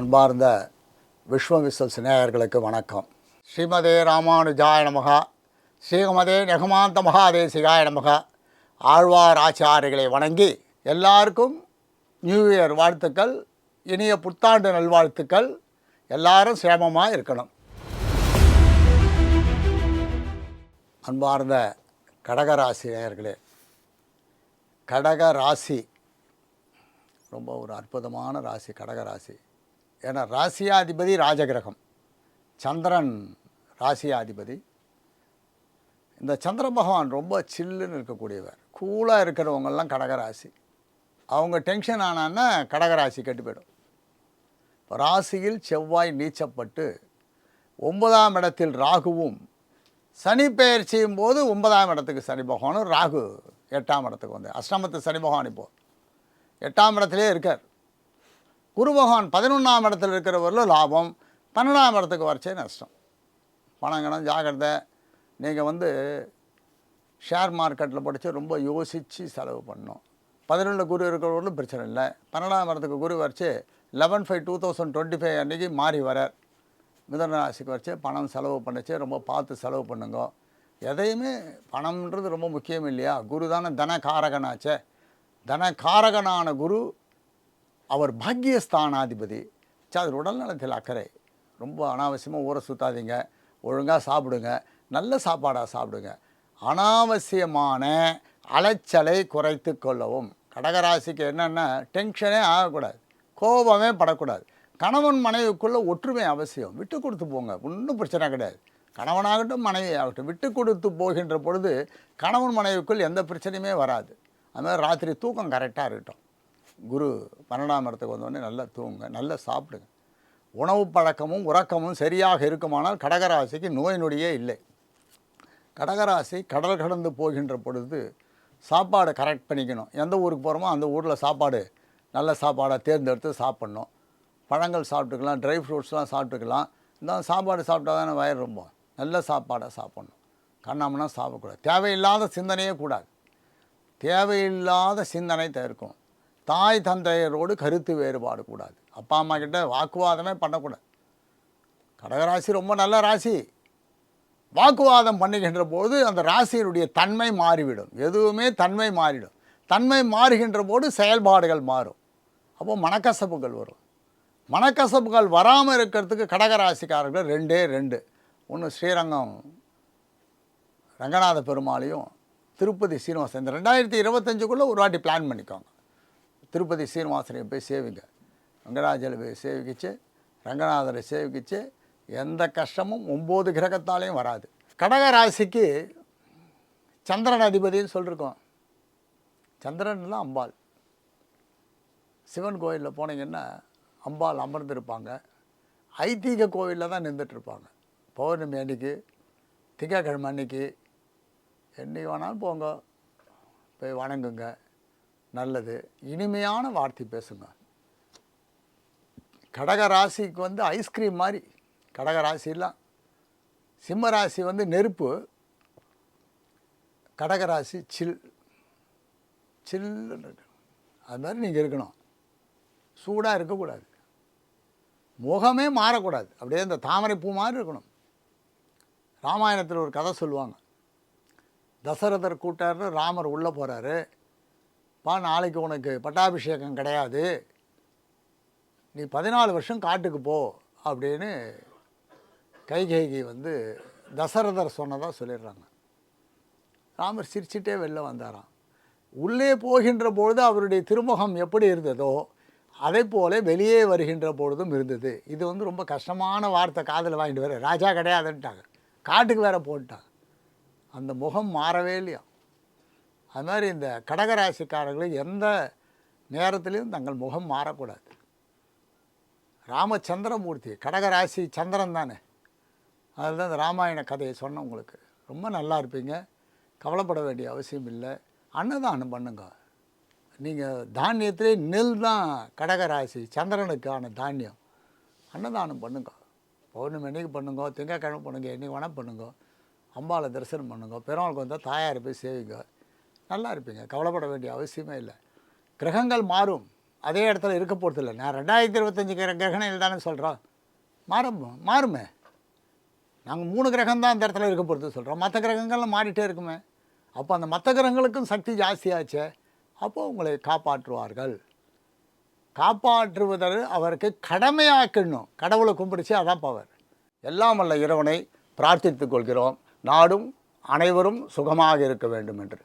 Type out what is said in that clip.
அன்பார்ந்த விஸ்வவிஸ்வஸ் நேயர்களுக்கு வணக்கம். ஸ்ரீமதே ராமானுஜாய நமகா. ஸ்ரீமதே நெகமாந்த மகாதேசிகாய நமகா. ஆழ்வார் ஆச்சாரிகளை வணங்கி எல்லாருக்கும் நியூ இயர் வாழ்த்துக்கள் இனிய புத்தாண்டு நல்வாழ்த்துக்கள். எல்லாரும் சேமமாக இருக்கணும். அன்பார்ந்த கடகராசி நேயர்களே கடக ராசி ரொம்ப ஒரு அற்புதமான ராசி கடகராசி. ஏன்னா ராசியாதிபதி ராஜகிரகம். சந்திரன் ராசியாதிபதி. இந்த சந்திர பகவான் ரொம்ப சில்லுன்னு இருக்கக்கூடியவர். கூலாக இருக்கிறவங்கெல்லாம் கடகராசி. அவங்க டென்ஷன் ஆனான்னா கடகராசி கெட்டு போயிடும். இப்போ ராசியில் செவ்வாய் நீச்சப்பட்டு ஒன்பதாம் இடத்தில் ராகுவும் சனி பெயர்ச்சியும் செய்யும் போது ஒன்பதாம் இடத்துக்கு சனி பகவானும் ராகு எட்டாம் இடத்துக்கு வந்து. அஷ்டமத்து சனி பகவான் இப்போ. எட்டாம் இடத்துலேயே இருக்கார். குரு பகவான் பதினொன்றாம் இடத்துல இருக்கிறவரில் லாபம் பன்னெண்டாம் இடத்துக்கு வரச்சே நஷ்டம். பணங்கணம் ஜாக்கிரதை. நீங்கள் வந்து ஷேர் மார்க்கெட்டில் படித்து ரொம்ப யோசித்து செலவு பண்ணணும். பதினொன்றில் குரு இருக்கிறவர்களும் பிரச்சனை இல்லை. பன்னெண்டாம் இடத்துக்கு குரு வரைச்சு eleven five two thousand twenty five அன்றைக்கி மாறி வரார் மிதன ராசிக்கு வரைச்சு பணம் செலவு பண்ணிச்சு ரொம்ப பார்த்து செலவு பண்ணுங்க. எதையுமே பணம்ன்றது ரொம்ப முக்கியம் இல்லையா? குரு தானே தன காரகனாச்சே தன காரகனான குரு அவர் பாக்கியஸ்தானாதிபதி சரி அது உடல்நலத்தில் அக்கறை. ரொம்ப அனாவசியமாக ஊரை சுத்தாதீங்க. ஒழுங்காக சாப்பிடுங்க. நல்ல சாப்பாடாக சாப்பிடுங்க. அனாவசியமான அலைச்சலை குறைத்து கொள்ளவும். கடகராசிக்கு என்னென்னா டென்ஷனே ஆகக்கூடாது. கோபமே படக்கூடாது. கணவன் மனைவிக்குள்ளே ஒற்றுமை அவசியம். விட்டு கொடுத்து போங்க. ஒன்றும் பிரச்சனை கிடையாது. கணவனாகட்டும் மனைவி ஆகட்டும். விட்டு கொடுத்து போகின்ற பொழுது கணவன் மனைவிக்குள் எந்த பிரச்சனையுமே வராது. அது மாதிரி ராத்திரி தூக்கம் கரெக்டாக இருக்கட்டும். குரு பன்னெண்டாம் இடத்துக்கு வந்தோடனே நல்லா தூங்குங்க நல்லா சாப்பிடுங்க. உணவு பழக்கமும் உறக்கமும் சரியாக இருக்குமானால் கடகராசிக்கு நோய் நொடியே இல்லை. கடகராசி கடல் கடந்து போகின்ற பொழுது சாப்பாடு கரெக்ட் பண்ணிக்கணும். எந்த ஊருக்கு போகிறோமோ அந்த ஊரில் சாப்பாடு நல்ல சாப்பாடாக தேர்ந்தெடுத்து சாப்பிட்ணும். பழங்கள் சாப்பிட்டுக்கலாம் ட்ரை ஃப்ரூட்ஸ்லாம் சாப்பிட்டுக்கலாம். இந்த சாப்பாடு சாப்பிட்டா தானே வயிறு ரொம்ப. நல்ல சாப்பாடாக சாப்பிட்ணும். கண்ணாமனா சாப்பிடக்கூடாது. தேவையில்லாத சிந்தனையே கூடாது. தேவையில்லாத சிந்தனை தவிர்க்கும் தாய் தந்தையரோடு கருத்து வேறுபாடு கூடாது. அப்பா அம்மா கிட்ட வாக்குவாதமே பண்ணக்கூடாது. கடகராசி ரொம்ப நல்ல ராசி. வாக்குவாதம் பண்ணுகின்ற போது அந்த ராசியினுடைய தன்மை மாறிவிடும். எதுவுமே தன்மை மாறிடும். தன்மை மாறுகின்ற போது செயல்பாடுகள் மாறும். அப்போது மனக்கசப்புகள் வரும். மனக்கசப்புகள் வராமல் இருக்கிறதுக்கு கடகராசிக்காரர்கள் ரெண்டே ரெண்டு. ஒன்று ஸ்ரீரங்கம் ரங்கநாத பெருமாளையும் திருப்பதி சீனிவாசன். இந்த ரெண்டாயிரத்தி இருபத்தஞ்சுக்குள்ளே ஒரு வாட்டி பிளான் பண்ணிக்கோங்க. திருப்பதி சீனிவாசனையை போய் சேவிங்க. வெங்கடாஜலை போய் சேவிக்கிச்சு. ரங்கநாதரை சேவிக்கிச்சு. எந்த கஷ்டமும் ஒம்பது கிரகத்தாலையும் வராது. கடக ராசிக்கு சந்திரன் அதிபதின்னு சொல்லியிருக்கோம் சந்திரன்லாம் அம்பாள். சிவன் கோயிலில் போனீங்கன்னா அம்பாள் அமர்ந்திருப்பாங்க. ஐதீக கோவிலில் தான் நின்றுட்டுருப்பாங்க. பௌர்ணமி அன்னைக்கு திங்கக்கிழமை அன்னைக்கு என்னைக்கு வேணாலும் போங்க. போய் வணங்குங்க. நல்லது. இனிமையான வார்த்தை பேசுங்க. கடக ராசிக்கு வந்து ஐஸ்கிரீம் மாதிரி. கடக ராசிலாம் சிம்ம ராசி வந்து நெருப்பு. கடகராசி சில் சில்லுன்னு இருக்கணும் அது மாதிரி நீங்கள் இருக்கணும். சூடாக இருக்கக்கூடாது. முகமே மாறக்கூடாது. அப்படியே இந்த தாமரை பூ மாதிரி இருக்கணும். ராமாயணத்தில் ஒரு கதை சொல்லுவாங்க. தசரதர் கூட்டார்னு ராமர் உள்ளே போகிறாரு பா நாளைக்கு உனக்கு பட்டாபிஷேகம் கிடையாது. நீ பதினாலு வருஷம் காட்டுக்கு போ அப்படின்னு கைகேகி வந்து தசரதர் சொன்னதாக சொல்லிடுறாங்க. ராமர் சிரிச்சிட்டே வெளில வந்தாராம். உள்ளே போகின்ற பொழுது அவருடைய திருமுகம் எப்படி இருந்ததோ அதே போல வெளியே வருகின்ற பொழுதும் இருந்தது. இது வந்து ரொம்ப கஷ்டமான வார்த்தை காதில் வாங்கிட்டு வர. ராஜா கிடையாதுன்ட்டாங்க. காட்டுக்கு வேற போட்டாங்க அந்த முகம் மாறவே இல்லையா? அது மாதிரி இந்த கடகராசிக்காரர்கள் எந்த நேரத்திலையும் தங்கள் முகம் மாறக்கூடாது. ராமச்சந்திரமூர்த்தி கடகராசி சந்திரன் தானே. அதில் தான் இந்த ராமாயண கதையை சொன்னேன் உங்களுக்கு. ரொம்ப நல்லா இருப்பீங்க. கவலைப்பட வேண்டிய அவசியம் இல்லை. அன்னதானம் பண்ணுங்க. நீங்கள் தானியத்திலே நெல் தான் கடகராசி சந்திரனுக்கான தானியம். அன்னதானம் பண்ணுங்க. பௌர்ணமி அன்னைக்கு பண்ணுங்க. திங்கக்கிழமை பண்ணுங்க. என்னைக்கு வேணால் பண்ணுங்க. அம்பாவை தரிசனம் பண்ணுங்க. பெருமாளுக்கு வந்தால் தாயார் போய் சேவிங்க. நல்லா இருப்பீங்க. கவலைப்பட வேண்டிய அவசியமே இல்லை. கிரகங்கள் மாறும். அதே இடத்துல இருக்க இல்லை. நான் ரெண்டாயிரத்தி இருபத்தஞ்சி கிரகணையில் தானே சொல்கிறோம் மாறும் மாறுமே. நாங்கள் மூணு கிரகம் தான் அந்த இடத்துல இருக்க போகிறது சொல்கிறோம் மற்ற கிரகங்கள்லாம் மாறிட்டே இருக்குமே. அப்போ அந்த மற்ற கிரகங்களுக்கும் சக்தி ஜாஸ்தியாச்சே. அப்போது உங்களை காப்பாற்றுவார்கள். காப்பாற்றுவதற்கு அவருக்கு கடமையாக்கணும். கடவுளை கும்பிடுச்சு அதான் பவர் எல்லாம் வல்ல இறைவனை பிரார்த்தித்துக் கொள்கிறோம். நாடும் அனைவரும் சுகமாக இருக்க வேண்டும் என்று.